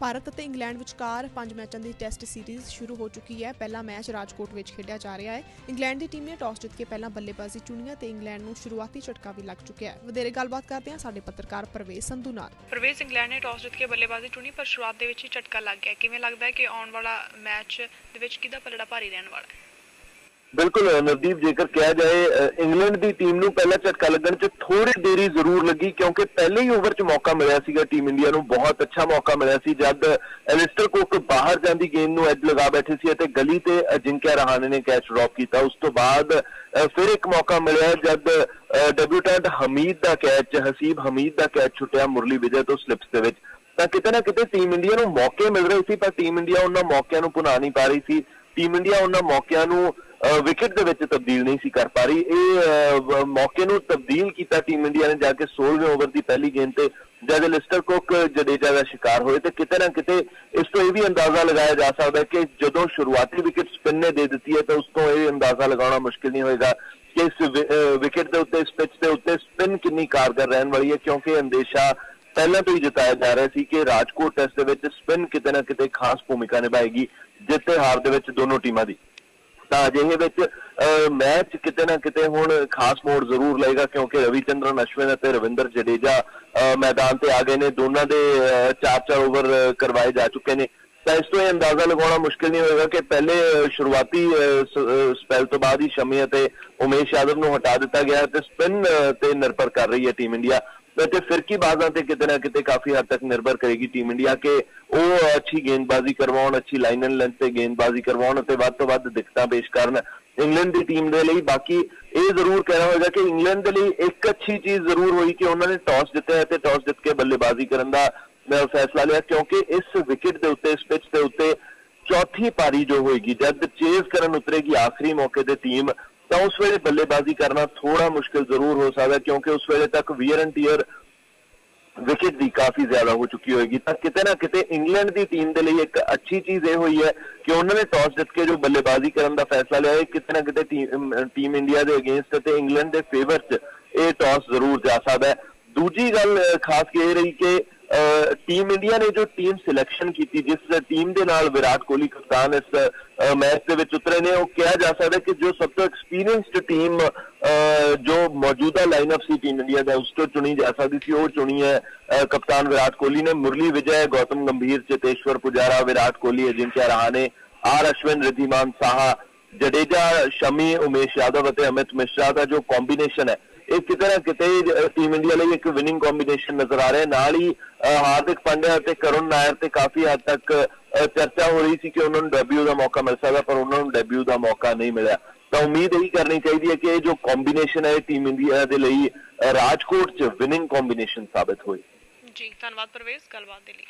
ਭਾਰਤ ਅਤੇ ਇੰਗਲੈਂਡ ਵਿਚਕਾਰ ਪੰਜ ਮੈਚਾਂ ਦੀ ਟੈਸਟ ਸੀਰੀਜ਼ ਸ਼ੁਰੂ ਹੋ ਚੁੱਕੀ ਹੈ। ਪਹਿਲਾ ਮੈਚ ਰਾਜਕੋਟ ਵਿੱਚ ਖੇਡਿਆ ਜਾ ਰਿਹਾ ਹੈ। ਇੰਗਲੈਂਡ ਦੀ ਟੀਮ ਨੇ ਟਾਸ ਜਿੱਤ ਕੇ ਪਹਿਲਾਂ ਬੱਲੇਬਾਜ਼ੀ ਚੁਣੀ ਤੇ ਇੰਗਲੈਂਡ ਨੂੰ ਸ਼ੁਰੂਆਤੀ ਝਟਕਾ ਵੀ ਲੱਗ ਚੁੱਕਿਆ ਹੈ। ਵਧੇਰੇ ਗੱਲਬਾਤ ਕਰਦੇ ਹਾਂ ਸਾਡੇ ਪੱਤਰਕਾਰ ਪ੍ਰਵੇਸ਼ ਸੰਧੂ ਨਾਲ। ਪ੍ਰਵੇਸ਼, ਇੰਗਲੈਂਡ ਨੇ ਟਾਸ ਜਿੱਤ ਕੇ ਬੱਲੇਬਾਜ਼ੀ ਚੁਣੀ, ਪਰ ਸ਼ੁਰੂਆਤ ਦੇ ਵਿੱਚ ਹੀ ਝਟਕਾ ਲੱਗ ਗਿਆ। ਕਿਵੇਂ ਲੱਗਦਾ ਹੈ ਕਿ ਆਉਣ ਵਾਲਾ ਮੈਚ ਦੇ ਵਿੱਚ ਕਿਹਦਾ ਪਲੜਾ ਭਾਰੀ ਰਹਿਣ ਵਾਲਾ ਹੈ? ਬਿਲਕੁਲ ਨਵਦੀਪ, ਜੇਕਰ ਕਿਹਾ ਜਾਏ ਇੰਗਲੈਂਡ ਦੀ ਟੀਮ ਨੂੰ ਪਹਿਲਾ ਝਟਕਾ ਲੱਗਣ 'ਚ ਥੋੜੀ ਦੇਰੀ ਜ਼ਰੂਰ ਲੱਗੀ, ਕਿਉਂਕਿ ਪਹਿਲੇ ਹੀ ਓਵਰ 'ਚ ਮੌਕਾ ਮਿਲਿਆ ਸੀਗਾ ਟੀਮ ਇੰਡੀਆ ਨੂੰ, ਬਹੁਤ ਅੱਛਾ ਮੌਕਾ ਮਿਲਿਆ ਸੀ, ਜਦ ਐਲਿਸਟਰ ਕੁੱਕ ਬਾਹਰ ਜਾਂਦੀ ਗੇਂਦ ਨੂੰ ਐਜ ਲਗਾ ਬੈਠੇ ਸੀ ਅਤੇ ਗਲੀ ਤੇ ਅਜਿੰਕਿਆ ਰਹਾਣੇ ਨੇ ਕੈਚ ਡ੍ਰੌਪ ਕੀਤਾ। ਉਸ ਤੋਂ ਬਾਅਦ ਫਿਰ ਇੱਕ ਮੌਕਾ ਮਿਲਿਆ ਜਦ ਡੈਬਿਊਟੈਂਟ ਹਮੀਦ ਦਾ ਕੈਚ ਹਸੀਬ ਹਮੀਦ ਦਾ ਕੈਚ ਛੁੱਟਿਆ ਮੁਰਲੀ ਵਿਜੇ ਤੋਂ ਸਲਿਪਸ ਦੇ ਵਿੱਚ। ਤਾਂ ਕਿਤੇ ਨਾ ਕਿਤੇ ਟੀਮ ਇੰਡੀਆ ਨੂੰ ਮੌਕੇ ਮਿਲ ਰਹੇ ਸੀ, ਪਰ ਟੀਮ ਇੰਡੀਆ ਉਹਨਾਂ ਮੌਕਿਆਂ ਨੂੰ ਭੁਨਾ ਨਹੀਂ ਪਾ ਰਹੀ ਸੀ। ਟੀਮ ਇੰਡੀਆ ਉਹਨਾਂ ਮੌਕਿਆਂ ਨੂੰ ਵਿਕਟ ਦੇ ਵਿੱਚ ਤਬਦੀਲ ਨਹੀਂ ਸੀ ਕਰ ਪਾ ਰਹੀ। ਇਹ ਮੌਕੇ ਨੂੰ ਤਬਦੀਲ ਕੀਤਾ ਟੀਮ ਇੰਡੀਆ ਨੇ ਜਾ ਕੇ 16ਵੇਂ ਓਵਰ ਦੀ ਪਹਿਲੀ ਗੇਂਦ ਤੇ, ਜਦ ਲਿਸਟਰ ਕੁੱਕ ਜਡੇਜਾ ਦਾ ਸ਼ਿਕਾਰ ਹੋਏ ਤੇ ਕਿਤੇ ਨਾ ਕਿਤੇ ਇਸ ਤੋਂ ਇਹ ਵੀ ਅੰਦਾਜ਼ਾ ਲਗਾਇਆ ਜਾ ਸਕਦਾ ਹੈ ਕਿ ਜਦੋਂ ਸ਼ੁਰੂਆਤੀ ਵਿਕਟ ਸਪਿਨ ਨੇ ਦੇ ਦਿੱਤੀ ਹੈ ਤਾਂ ਉਸ ਤੋਂ ਇਹ ਅੰਦਾਜ਼ਾ ਲਗਾਉਣਾ ਮੁਸ਼ਕਿਲ ਨਹੀਂ ਹੋਏਗਾ ਕਿ ਇਸ ਵਿਕਟ ਦੇ ਉੱਤੇ, ਇਸ ਪਿਚ ਦੇ ਉੱਤੇ ਸਪਿਨ ਕਿੰਨੀ ਕਾਰਗਰ ਰਹਿਣ ਵਾਲੀ ਹੈ, ਕਿਉਂਕਿ ਅੰਦੇਸ਼ਾ ਪਹਿਲਾਂ ਤੋਂ ਹੀ ਜਤਾਇਆ ਜਾ ਰਿਹਾ ਸੀ ਕਿ ਰਾਜਕੋਟ ਟੈਸਟ ਦੇ ਵਿੱਚ ਸਪਿਨ ਕਿਤੇ ਨਾ ਕਿਤੇ ਖਾਸ ਭੂਮਿਕਾ ਨਿਭਾਏਗੀ ਜਿੱਤ ਹਾਰ ਦੇ ਵਿੱਚ ਦੋਨੋਂ ਟੀਮਾਂ ਦੀ। ਤਾਂ ਅਜਿਹੇ ਵਿੱਚ ਮੈਚ ਕਿਤੇ ਨਾ ਕਿਤੇ ਹੁਣ ਖਾਸ ਮੋੜ ਜ਼ਰੂਰ ਲਏਗਾ ਕਿਉਂਕਿ ਰਵਿਚੰਦਰਨ ਅਸ਼ਵਿਨ ਅਤੇ ਰਵਿੰਦਰ ਜਡੇਜਾ ਅਹ, ਮੈਦਾਨ ਤੇ ਆ ਗਏ ਨੇ। ਦੋਨਾਂ ਦੇ 4-4 ਓਵਰ ਕਰਵਾਏ ਜਾ ਚੁੱਕੇ ਨੇ। ਤਾਂ ਇਸ ਤੋਂ ਇਹ ਅੰਦਾਜ਼ਾ ਲਗਾਉਣਾ ਮੁਸ਼ਕਿਲ ਨਹੀਂ ਹੋਏਗਾ ਕਿ ਪਹਿਲੇ ਅਹ, ਸ਼ੁਰੂਆਤੀ ਸਪੈਲ ਤੋਂ ਬਾਅਦ ਹੀ ਸ਼ਮੀ ਅਤੇ ਉਮੇਸ਼ ਯਾਦਵ ਨੂੰ ਹਟਾ ਦਿੱਤਾ ਗਿਆ ਤੇ ਸਪਿਨ ਤੇ ਨਿਰਭਰ ਕਰ ਰਹੀ ਹੈ ਟੀਮ ਇੰਡੀਆ। ਤੇ ਫਿਰਕੀ ਬਾਜ਼ਾਂ ਤੇ ਕਿਤੇ ਨਾ ਕਿਤੇ ਕਾਫੀ ਹੱਦ ਤੱਕ ਨਿਰਭਰ ਕਰੇਗੀ ਟੀਮ ਇੰਡੀਆ ਕਿ ਉਹ ਅੱਛੀ ਗੇਂਦਬਾਜ਼ੀ ਕਰਵਾਉਣ, ਅੱਛੀ ਲਾਈਨ ਐਂਡ ਲੈਂਥ ਤੇ ਗੇਂਦਬਾਜ਼ੀ ਕਰਵਾਉਣ ਅਤੇ ਵੱਧ ਤੋਂ ਵੱਧ ਦਿੱਕਤਾਂ ਪੇਸ਼ ਕਰਨ ਇੰਗਲੈਂਡ ਦੀ ਟੀਮ ਦੇ ਲਈ। ਬਾਕੀ ਇਹ ਜ਼ਰੂਰ ਕਹਿਣਾ ਹੋਵੇਗਾ ਕਿ ਇੰਗਲੈਂਡ ਦੇ ਲਈ ਇੱਕ ਅੱਛੀ ਚੀਜ਼ ਜ਼ਰੂਰ ਹੋਈ ਕਿ ਉਹਨਾਂ ਨੇ ਟਾਸ ਜਿੱਤਿਆ ਤੇ ਟਾਸ ਜਿੱਤ ਕੇ ਬੱਲੇਬਾਜ਼ੀ ਕਰਨ ਦਾ ਫੈਸਲਾ ਲਿਆ, ਕਿਉਂਕਿ ਇਸ ਵਿਕਟ ਦੇ ਉੱਤੇ, ਇਸ ਪਿਚ ਦੇ ਉੱਤੇ ਚੌਥੀ ਪਾਰੀ ਜੋ ਹੋਏਗੀ, ਜਦ ਚੇਜ਼ ਕਰਨ ਉਤਰੇਗੀ ਆਖਰੀ ਮੌਕੇ ਤੇ ਟੀਮ ਤਾਂ ਉਸ ਵੇਲੇ ਬੱਲੇਬਾਜ਼ੀ ਕਰਨਾ ਥੋੜਾ ਮੁਸ਼ਕਿਲ ਜ਼ਰੂਰ ਹੋ ਸਕਦਾ ਕਿਉਂਕਿ ਉਸ ਵੇਲੇ ਤੱਕ ਵੀਅਰ ਐਂਡ ਟੀਅਰ ਵਿਕਟ ਦੀ ਕਾਫੀ ਜ਼ਿਆਦਾ ਹੋ ਚੁੱਕੀ ਹੋਏਗੀ। ਤਾਂ ਕਿਤੇ ਨਾ ਕਿਤੇ ਇੰਗਲੈਂਡ ਦੀ ਟੀਮ ਦੇ ਲਈ ਇੱਕ ਅੱਛੀ ਚੀਜ਼ ਇਹ ਹੋਈ ਹੈ ਕਿ ਉਹਨਾਂ ਨੇ ਟਾਸ ਜਿੱਤ ਕੇ ਜੋ ਬੱਲੇਬਾਜ਼ੀ ਕਰਨ ਦਾ ਫੈਸਲਾ ਲਿਆ ਹੈ ਕਿਤੇ ਨਾ ਕਿਤੇ ਟੀਮ ਇੰਡੀਆ ਦੇ ਅਗੇਂਸਟ ਅਤੇ ਇੰਗਲੈਂਡ ਦੇ ਫੇਵਰ 'ਚ ਇਹ ਟਾਸ ਜ਼ਰੂਰ ਜਾ ਸਕਦਾ ਹੈ। ਦੂਜੀ ਗੱਲ ਅਹ, ਖਾਸ ਇਹ ਰਹੀ ਕਿ ਟੀਮ ਇੰਡੀਆ ਨੇ ਜੋ ਟੀਮ ਸਿਲੈਕਸ਼ਨ ਕੀਤੀ ਜਿਸ ਟੀਮ ਦੇ ਨਾਲ ਵਿਰਾਟ ਕੋਹਲੀ ਕਪਤਾਨ ਇਸ ਮੈਚ ਦੇ ਵਿੱਚ ਉਤਰੇ ਨੇ ਉਹ ਕਿਹਾ ਜਾ ਸਕਦਾ ਕਿ ਜੋ ਸਭ ਤੋਂ ਐਕਸਪੀਰੀਅੰਸਡ ਟੀਮ ਅਹ, ਜੋ ਮੌਜੂਦਾ ਲਾਈਨਅਪ ਸੀ ਟੀਮ ਇੰਡੀਆ ਦਾ ਉਸ ਤੋਂ ਚੁਣੀ ਜਾ ਸਕਦੀ ਸੀ ਉਹ ਚੁਣੀ ਹੈ ਕਪਤਾਨ ਵਿਰਾਟ ਕੋਹਲੀ ਨੇ। ਮੁਰਲੀ ਵਿਜੈ ਗੌਤਮ ਗੰਭੀਰ ਚੇਤੇਸ਼ਵਰ ਪੁਜਾਰਾ ਵਿਰਾਟ ਕੋਹਲੀ ਅਜਿੰਕਿਆ ਰਹਾਣੇ ਆਰ ਅਸ਼ਵਿਨ ਰਿਧੀਮਾਨ ਸਾਹਾ ਜਡੇਜਾ ਸ਼ਮੀ ਉਮੇਸ਼ ਯਾਦਵ ਅਤੇ ਅਮਿਤ ਮਿਸ਼ਰਾ ਦਾ ਜੋ ਕੰਬੀਨੇਸ਼ਨ ਹੈ ਇਹ ਕਿਤੇ ਕਿਤੇ ਟੀਮ ਇੰਡੀਆ ਲਈ ਇੱਕ ਵਿਨਿੰਗ ਕੰਬੀਨੇਸ਼ਨ ਨਜ਼ਰ ਆ ਰਿਹਾ। ਨਾਲ ਹੀ ਹਾਰਦਿਕ ਪਾਂਡਿਆ ਅਤੇ ਕਰੁਣ ਨਾਇਰ ਤੇ ਕਾਫੀ ਹੱਦ ਤੱਕ ਚਰਚਾ ਹੋ ਰਹੀ ਸੀ ਕਿ ਉਹਨਾਂ ਨੂੰ ਡੈਬਿਊ ਦਾ ਮੌਕਾ ਮਿਲ ਸਕਦਾ, ਪਰ ਉਹਨਾਂ ਨੂੰ ਡੈਬਿਊ ਦਾ ਮੌਕਾ ਨਹੀਂ ਮਿਲਿਆ। ਤਾਂ ਉਮੀਦ ਇਹੀ ਕਰਨੀ ਚਾਹੀਦੀ ਹੈ ਕਿ ਇਹ ਜੋ ਕੰਬੀਨੇਸ਼ਨ ਹੈ ਟੀਮ ਇੰਡੀਆ ਦੇ ਲਈ ਰਾਜਕੋਟ 'ਚ ਵਿਨਿੰਗ ਕੰਬੀਨੇਸ਼ਨ ਸਾਬਤ ਹੋਏ। ਜੀ, ਧੰਨਵਾਦ ਪ੍ਰਵੇਸ਼, ਗੱਲਬਾਤ ਦੇ ਲਈ।